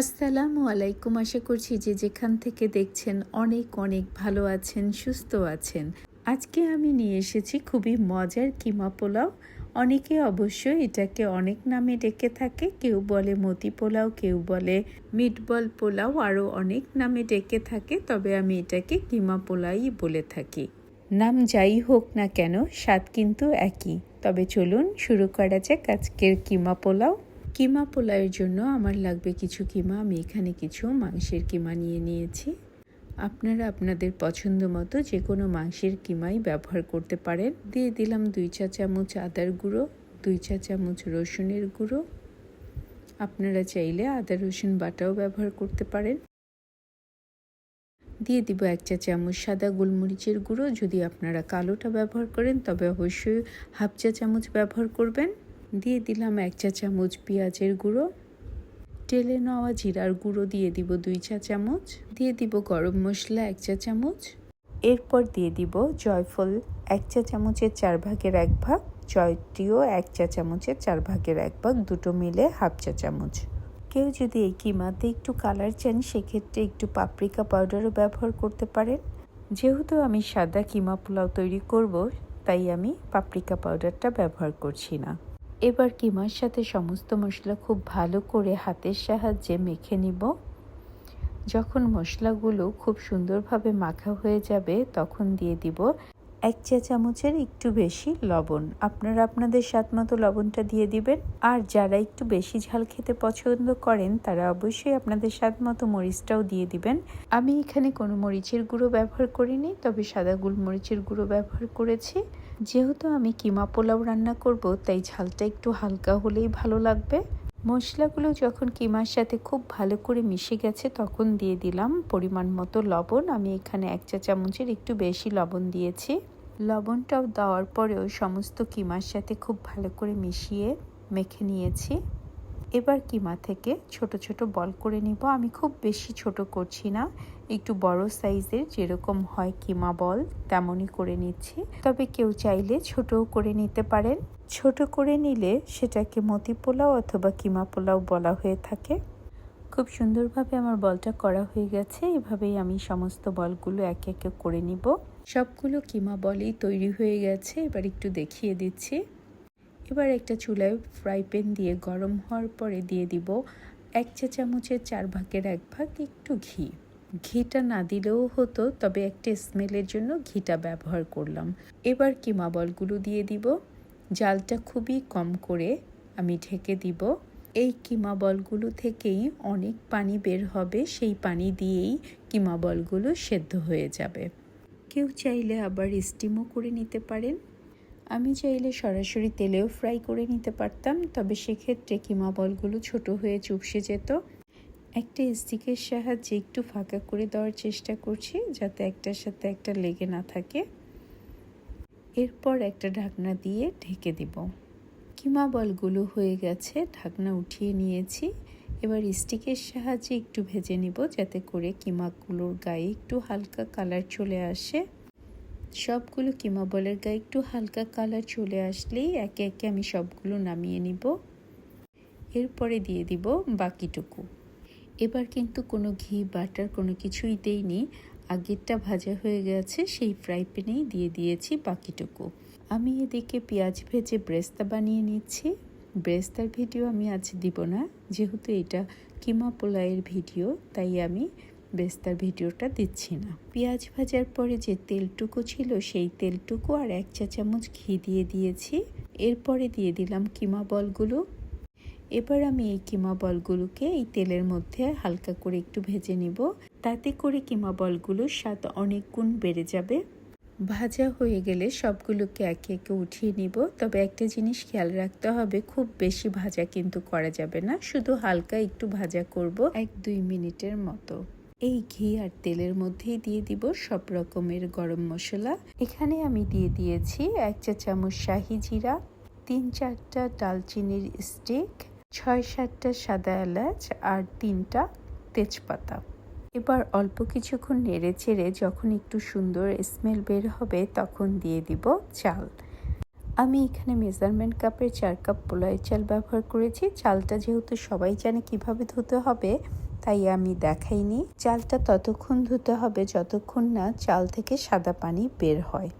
আসসালামু আলাইকুম। আশা করছি যে যেখান থেকে দেখছেন অনেক অনেক ভালো আছেন, সুস্থ আছেন। আজকে আমি নিয়ে এসেছি খুবই মজার কিমা পোলাও। অনেকে অবশ্য এটাকে অনেক নামে ডেকে থাকে। কেউ বলে মতি পোলাও, কেউ বলে মিটবল পোলাও আরও অনেক নামে ডেকে থাকে। তবে আমি এটাকে কিমা পোলাই বলে থাকি। নাম যাই হোক না কেন, স্বাদ কিন্তু একই। তবে চলুন শুরু করা যাক আজকের কিমা পোলাও। কিমা পোলাওয়ের জন্য আমার লাগবে কিছু কিমা। আমি এখানে কিছু মাংসের কিমা নিয়ে নিয়েছি। আপনারা আপনাদের পছন্দ মতো যে কোনো মাংসের কিমাই ব্যবহার করতে পারেন। দিয়ে দিলাম দুই চা চামচ আদার গুঁড়ো, দুই চা চামচ রসুনের গুঁড়ো। আপনারা চাইলে আদা, রসুন বাটাও ব্যবহার করতে পারেন। দিয়ে দিব এক চা চামচ সাদা গোলমরিচের গুঁড়ো। যদি আপনারা কালোটা ব্যবহার করেন, তবে অবশ্যই হাফ চা চামচ ব্যবহার করবেন। দিয়ে দিলাম এক চা চামচ পেঁয়াজের গুঁড়ো। টেলে নেওয়া জিরার গুঁড়ো দিয়ে দিব দুই চা চামচ। দিয়ে দিব গরম মশলা এক চা চামচ। এরপর দিয়ে দিব জয়ফল এক চা চামচের চার ভাগের এক ভাগ। জয়টিও এক চা চামচের চার ভাগের এক ভাগ, দুটো মিলে হাফ চা চামচ। কেউ যদি এই কিমাতে একটু কালার চান, সেক্ষেত্রে একটু পাপরিকা পাউডারও ব্যবহার করতে পারেন। যেহেতু আমি সাদা কিমা পোলাও তৈরি করব, তাই আমি পাপরিকা পাউডারটা ব্যবহার করছি না। এবার কিমার সাথে সমস্ত মশলা খুব ভালো করে হাতের সাহায্যে মেখে নিব। যখন মশলাগুলো খুব সুন্দরভাবে মাখা হয়ে যাবে, তখন দিয়ে দিব এক চা চামচের একটু বেশি লবণ। আপনারা আপনাদের স্বাদ মতো লবণটা দিয়ে দিবেন। আর যারা একটু বেশি ঝাল খেতে পছন্দ করেন, তারা অবশ্যই আপনাদের স্বাদ মতো মরিচটাও দিয়ে দিবেন। আমি এখানে কোনো মরিচের গুঁড়ো ব্যবহার করিনি, তবে সাদা গোলমরিচের গুঁড়ো ব্যবহার করেছি। যেহেতু আমি কিমা পোলাও রান্না করব, তাই ঝালটা একটু হালকা হলেই ভালো লাগবে। মশলাগুলো যখন কিমার সাথে খুব ভালো করে মিশে গেছে, তখন দিয়ে দিলাম পরিমাণ মতো লবণ। আমি এখানে এক চা চামচের একটু বেশি লবণ দিয়েছি। লবণটাও দেওয়ার পরেও সমস্ত কিমার সাথে খুব ভালো করে মিশিয়ে মেখে নিয়েছি। এবার কিমা থেকে ছোট ছোট বল করে নিব। আমি খুব বেশি ছোট করছি না, একটু বড় সাইজের যেরকম হয় কিমা বল, তেমনই করে নিচ্ছি। তবে কেউ চাইলে ছোটও করে নিতে পারেন। ছোট করে নিলে সেটাকে মতি পোলাও অথবা কিমা পোলাও বলা হয়ে থাকে। খুব সুন্দরভাবে আমার বলটা করা হয়ে গেছে। এভাবেই আমি সমস্ত বলগুলো একে একে করে নিব। সবগুলো কিমা বলই তৈরি হয়ে গেছে। এবার একটু দেখিয়ে দিচ্ছি। এবার একটা চুলায় ফ্রাই প্যান দিয়ে গরম হওয়ার পরে দিয়ে দিব এক চা চামচের চার ভাগের এক ভাগ একটু ঘি। ঘিটা না দিলেও হতো, তবে একটা স্মেলের জন্য ঘিটা ব্যবহার করলাম। এবার কিমা বলগুলো দিয়ে দিব। জালটা খুবই কম করে আমি ঢেকে দিব। এই কিমা বলগুলো থেকেই অনেক পানি বের হবে, সেই পানি দিয়েই কিমা বলগুলো সেদ্ধ হয়ে যাবে। কেউ চাইলে আবার স্টিমও করে নিতে পারেন। আমি চাইলে সরাসরি তেলেও ফ্রাই করে নিতে পারতাম, তবে সেক্ষেত্রে কিমা বলগুলো ছোট হয়ে চুপসে যেত। একটা স্টিকের সাহায্যে একটু ফাঁকা করে দেওয়ার চেষ্টা করছি, যাতে একটার সাথে একটা লেগে না থাকে। এরপর একটা ঢাকনা দিয়ে ঢেকে দিব। কিমা বলগুলো হয়ে গেছে, ঢাকনা উঠিয়ে নিয়েছি। এবার স্টিকের সাহায্যে একটু ভেজে নিব, যাতে করে কিমাগুলোর গায়ে একটু হালকা কালার চলে আসে। সবগুলো কিমা বলের গায়ে একটু হালকা কালার চলে আসলেই একে একে আমি সবগুলো নামিয়ে নিব। এরপরে দিয়ে দিব বাকিটুকু। এবার কিন্তু কোনো ঘি, বাটার কোনো কিছুই দেইনি। আগেরটা ভাজা হয়ে গেছে, সেই ফ্রাই প্যানেই দিয়ে দিয়েছি বাকিটুকু। আমি এদিকে পেঁয়াজ ভেজে ব্রেস্তা বানিয়ে নিচ্ছি। ব্রেস্তার ভিডিও আমি আজ দিব না, যেহেতু এটা কিমা পোলাইয়ের ভিডিও, তাই আমি বেস্তার ভিডিওটা দিচ্ছি না। পেঁয়াজ ভাজার পরে যে তেলটুকু ছিল, সেই তেলটুকু আর এক চা চামচ ঘি দিয়ে দিয়েছি। এরপরে দিয়ে দিলাম কিমা বলগুলো। এবার আমি এই কিমা বলগুলোকে এই তেলের মধ্যে হালকা করে একটু ভেজে নিব। তাতে করে কিমা বলগুলোর স্বাদ অনেক গুণ বেড়ে যাবে। ভাজা হয়ে গেলে সবগুলোকে একে একে উঠিয়ে নিব। তবে একটা জিনিস খেয়াল রাখতে হবে, খুব বেশি ভাজা কিন্তু করা যাবে না। শুধু হালকা একটু ভাজা করব এক দুই মিনিটের মতো। এই ঘি আর তেলের মধ্যেই দিয়ে দিব সব রকমের গরম মশলা। এখানে আমি দিয়ে দিয়েছি এক চা চামচ শাহি জিরা, তিন চারটা ডালচিনির স্টিক, ছয় সাতটা সাদা এলাচ আর তিনটা তেজপাতা। এবার অল্প কিছুক্ষণ নেড়ে চেড়ে যখন একটু সুন্দর স্মেল বের হবে তখন দিয়ে দিব চাল। আমি এখানে মেজারমেন্ট কাপের চার কাপ পোলাই চাল ব্যবহার করেছি। চালটা যেহেতু সবাই জানে কীভাবে ধুতে হবে তাই আমি দেখাইনি। চালটা ততক্ষণ ধুতে হবে যতক্ষণ না চাল থেকে সাদা পানি বের হয়।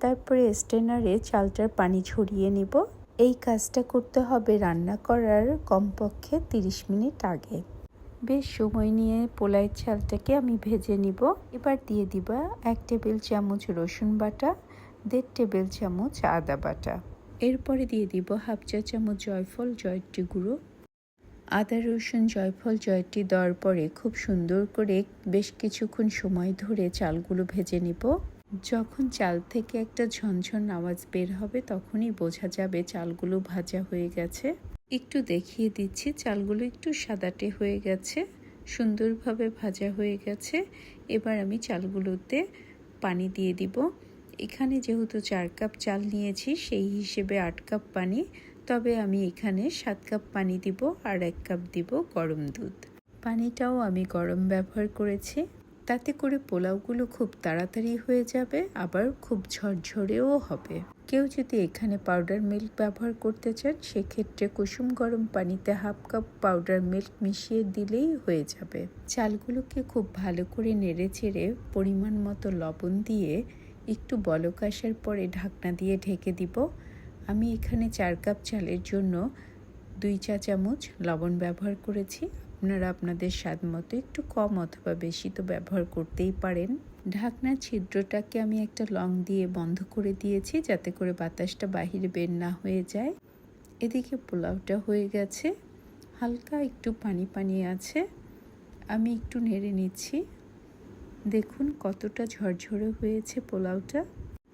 তারপরে স্টেনারে চালটার পানি ছড়িয়ে নিব। এই কাজটা করতে হবে রান্না করার কমপক্ষে 30 মিনিট আগে। বেশ সময় নিয়ে পোলাইয়ের চালটাকে আমি ভেজে নিব। এবার দিয়ে দিবা এক টেবিল চামচ রসুন বাটা, দেড় টেবিল চামচ আদা বাটা। এরপরে দিয়ে দিব হাফ চা চামচ জয়ফল জয়টি গুঁড়ো আদা, রসুন, জয়ফল, জয়টি দেওয়ার পরে খুব সুন্দর করে বেশ কিছুক্ষণ সময় ধরে চালগুলো ভেজে নেব। যখন চাল থেকে একটা ঝনঝন আওয়াজ বের হবে, তখনই বোঝা যাবে চালগুলো ভাজা হয়ে গেছে। একটু দেখিয়ে দিচ্ছি, চালগুলো একটু সাদাটে হয়ে গেছে, সুন্দরভাবে ভাজা হয়ে গেছে। এবার আমি চালগুলোতে পানি দিয়ে দিব। এখানে যেহেতু চার কাপ চাল নিয়েছি, সেই হিসেবে আট কাপ পানি তবে আমি এখানে সাত কাপ পানি দিব আর এক কাপ দিব গরম দুধ। পানিটাও আমি গরম ব্যবহার করেছি। তাতে করে পোলাওগুলো খুব তাড়াতাড়ি হয়ে যাবে, আবার খুব ঝরঝরেও হবে। কেউ যদি এখানে পাউডার মিল্ক ব্যবহার করতে চান, সেক্ষেত্রে কুসুম গরম পানিতে হাফ কাপ পাউডার মিল্ক মিশিয়ে দিলেই হয়ে যাবে। চালগুলোকে খুব ভালো করে নেড়ে চেড়ে পরিমাণ মতো লবণ দিয়ে একটু বলক আসার পরে ঢাকনা দিয়ে ঢেকে দিব। আমি এখানে চার কাপ চালের জন্য দুই চা চামচ লবণ ব্যবহার করেছি। আপনারা আপনাদের স্বাদ মতো একটু কম অথবা বেশি তো ব্যবহার করতেই পারেন। ঢাকনার ছিদ্রটাকে আমি একটা লং দিয়ে বন্ধ করে দিয়েছি যাতে করে বাতাসটা বাহিরে বের না হয়ে যায়। এদিকে পোলাওটা হয়ে গেছে। হালকা একটু পানি পানি আছে। আমি একটু নেড়ে নিচ্ছি। দেখুন কতটা ঝরঝরে হয়েছে পোলাওটা।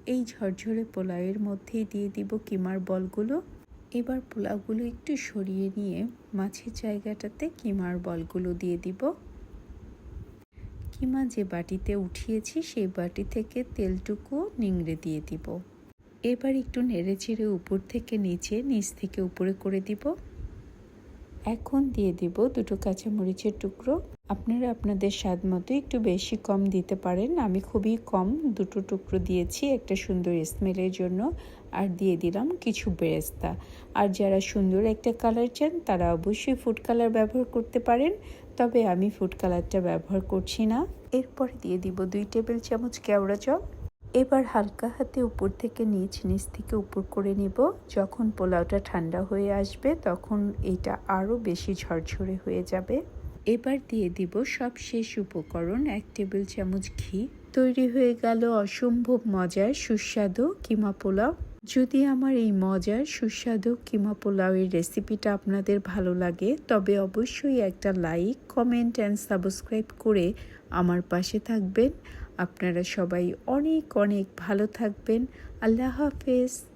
এই ঝরঝরে পোলাওয়ের মধ্যেই দিয়ে দিব কিমার বলগুলো। এবার পোলাওগুলো একটু সরিয়ে নিয়ে মাছের জায়গাটাতে কিমার বলগুলো দিয়ে দিব। কিমা যে বাটিতে উঠিয়েছি, সেই বাটি থেকে তেলটুকু নিংড়ে দিয়ে দিব। এবার একটু নেড়ে চেড়ে উপর থেকে নিচে, নিচ থেকে উপরে করে দিব। এখন দিয়ে দিব দুটো কাঁচামরিচের টুকরো। আপনারা আপনাদের স্বাদ মতো একটু বেশি কম দিতে পারেন। আমি খুবই কম, দুটো টুকরো দিয়েছি একটা সুন্দর স্মেলের জন্য, আর দিয়ে দিলাম কিছু বেরেস্তা। আর যারা সুন্দর একটা কালার চান, তারা অবশ্যই ফুড কালার ব্যবহার করতে পারেন, তবে আমি ফুড কালারটা ব্যবহার করছি না। এরপরে দিয়ে দিব দুই টেবিল চামচ কেওড়া জল। এবার হালকা হাতে উপর থেকে নিচ নিচ থেকে উপর করে নেব। যখন পোলাওটা ঠান্ডা হয়ে আসবে, তখন এটা আরও বেশি ঝরঝরে হয়ে যাবে। এবার দিয়ে দিব সব শেষ উপকরণ, এক টেবিল চামচ ঘি। তৈরি হয়ে গেল অসম্ভব মজার সুস্বাদু কিমা পোলাও। যদি আমার এই মজার সুস্বাদু কিমা পোলাওয়ের রেসিপিটা আপনাদের ভালো লাগে, তবে অবশ্যই একটা লাইক, কমেন্ট অ্যান্ড সাবস্ক্রাইব করে আমার পাশে থাকবেন। আপনারা সবাই অনেক অনেক ভালো থাকবেন। আল্লাহ হাফেজ।